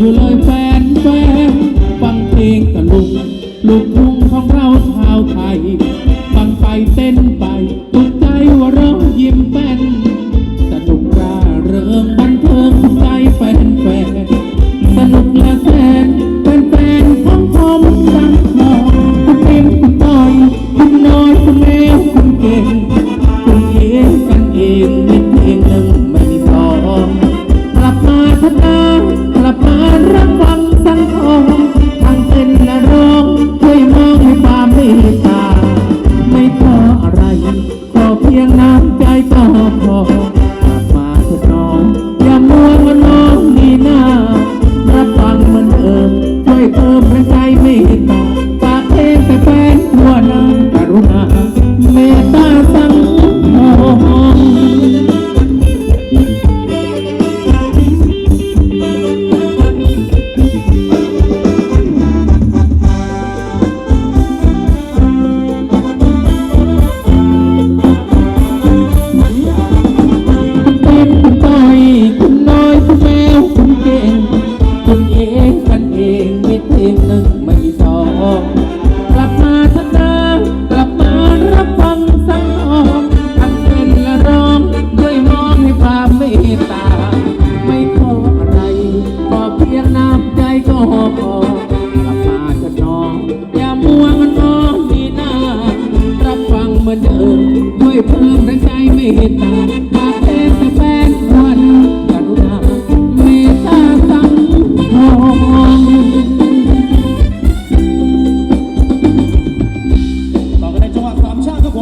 อยู่เลยแฟนแฟนฟังเพลงตะลุกลูกทุ่งของเราชาวไทยฟังไปเต้นไปตุกใจว่าเรายิ้มแป้นสนุกร่าเริงบันเทิงใจแฟนแฟนสนุกและแฟนแฟนแฟนของพอมุกดังคุณเอ็มคุณต้อยคุณน้อยคุณแมวคุณเก่งคุณนกันเองนิเองหนึ่งไม่มีสองกลับมาพัฒนา กลั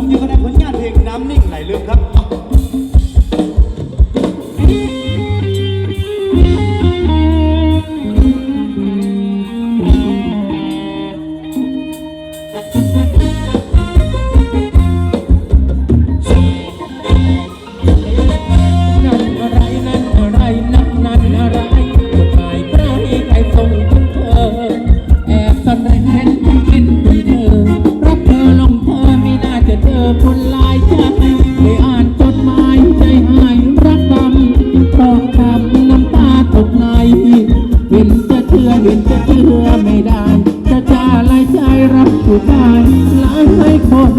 ามชาติครับผมยังคะแนนผลงานเพลงน้ำนิ่งไหลลึกครับ ผู้ชายหลายคน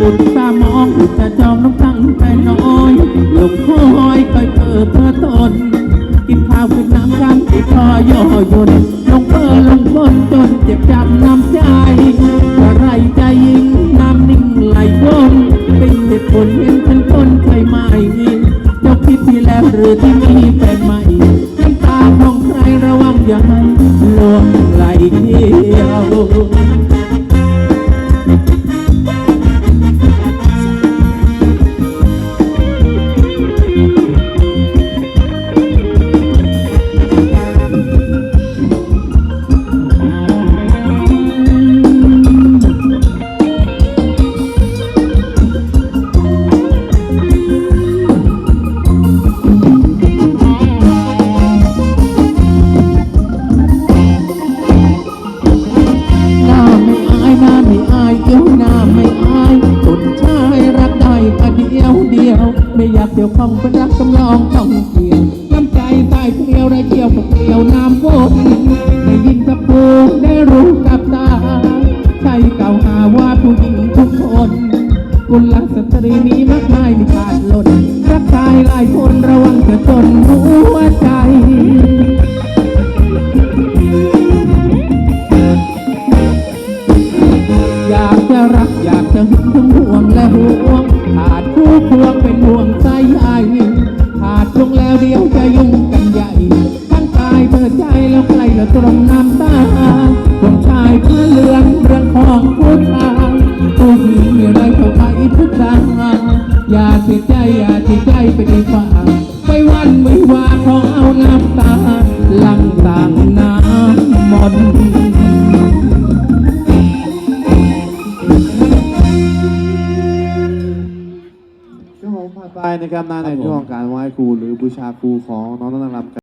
อุตส่าห์มองอุตส่าห์จองน้ำตั้งแต่น้อยลงคอยคอยเกิดเพื่อตน กินข้าวกินน้ำกันติดคอย่อยนลงเพื่อลงพ้นจนเจ็บจำน้ำใจอะไรใจยิงน้ำนิ่งไหลวนเป็นเหตุผลเห็นเป็นต้นใช่ไหมเจ้าคิดที่แล้วหรือที่มีแอายเอ้ยหน้าไม่อายคนชายรักได้ประเดียวเดียว ไม่อยากเกี่ยวข้องเป็นรักสำรองต้องเกี่ยวน้ำใจใต้เกลียวได้เกี่ยวกับเกลียวน้ำวนได้ยินกับหูได้รู้กับตาใช่เก่าหาว่าผู้หญิงทุกคนกุลสตรีมีมากมายไม่ขาดหล่นรักชายหลายคน อยากจะรักอยากจะหึงทั้งห่วงและห่วงขาดคู่ควงเป็นห่วงใจใหญ่ขาดลงแล้วเดียวจะยุ่งกันใหญ่ทั้งกายเธอใจแล้วใครละตรงน้ำตาคนชายผ้าเหลืองเรื่องของผู้ชายผู้หญิงอะไรเข้าไปทุกทางอย่าเสียใจอย่าเสียใจไปดีกว่า นไปนะครับมาในช่วงของการไหว้ครูหรือบูชาครูของน้องๆนางรำ